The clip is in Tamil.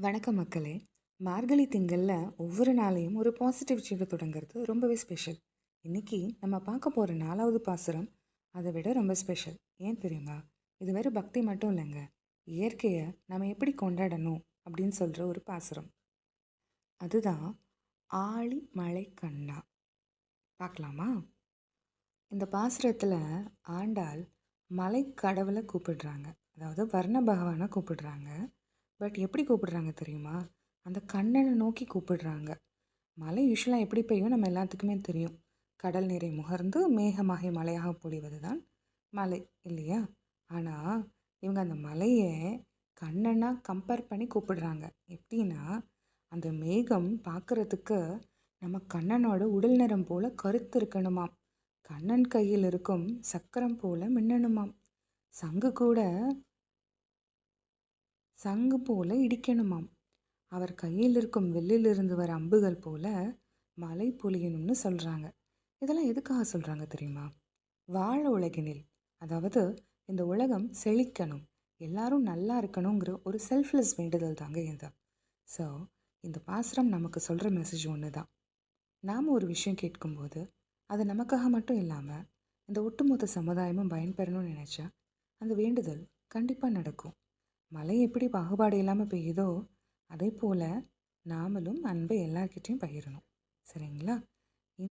வணக்கம் மக்களே. மார்கழி திங்களில் ஒவ்வொரு நாளையும் ஒரு பாசிட்டிவ் சீட்டை தொடங்குறது ரொம்பவே ஸ்பெஷல் இன்றைக்கி நம்ம பார்க்க போகிற நாலாவது பாசுரம் அதை விட ரொம்ப ஸ்பெஷல் ஏன் தெரியுமா? இது வெறும் பக்தி மட்டும் இல்லைங்க. இயற்கையை நம்ம எப்படி கொண்டாடணும் அப்படின்னு சொல்கிற ஒரு பாசுரம். அதுதான் ஆழி மழை கண்ணா. பார்க்கலாமா? இந்த பாசுரத்தில் ஆண்டாள் மலை கடவுளை கூப்பிடுறாங்க. அதாவது வர்ண பகவானை கூப்பிடுறாங்க. பட் எப்படி கூப்பிடுறாங்க தெரியுமா? அந்த கண்ணனை நோக்கி கூப்பிடுறாங்க. மழை யூஸ்வலாக எப்படி பெய்யும் நம்ம எல்லாத்துக்குமே தெரியும். கடல் நீரை முகர்ந்து மேகமாகி மழையாக பொழிவது தான் மலை இல்லையா? ஆனால் இவங்க அந்த மலையை கண்ணனாக கம்பேர் பண்ணி கூப்பிடுறாங்க. எப்படின்னா அந்த மேகம் பார்க்குறதுக்கு நம்ம கண்ணனோட உடல் நிறம் போல் கருத்து இருக்கணுமாம். கண்ணன் கையில் இருக்கும் சக்கரம் போல் மின்னணுமாம். சங்கு கூட சங்கு போல இடிக்கணுமாம். அவர் கையில் இருக்கும் வெள்ளிலிருந்து வர அம்புகள் போல மழை பொழியணும்னு சொல்கிறாங்க இதெல்லாம் எதுக்காக சொல்கிறாங்க தெரியுமா? வாழ உலகினில் அதாவது இந்த உலகம் செழிக்கணும் எல்லாரும் நல்லா இருக்கணுங்கிற ஒரு செல்ஃப்லெஸ் வேண்டுதல் தாங்க இது. ஸோ இந்த பாசுரம் நமக்கு சொல்கிற மெசேஜ் ஒன்று தான் நாம் ஒரு விஷயம் கேட்கும்போது அது நமக்காக மட்டும் இல்லாமல் இந்த ஒட்டுமொத்த சமுதாயமும் பயன்பெறணும்னு நினச்சா அந்த வேண்டுதல் கண்டிப்பாக நடக்கும். மழை எப்படி பாகுபாடு இல்லாமல் பெய்யுதோ அதே போல் நாமளும் அன்பை எல்லார்கிட்டையும் பகிரணும். சரிங்களா?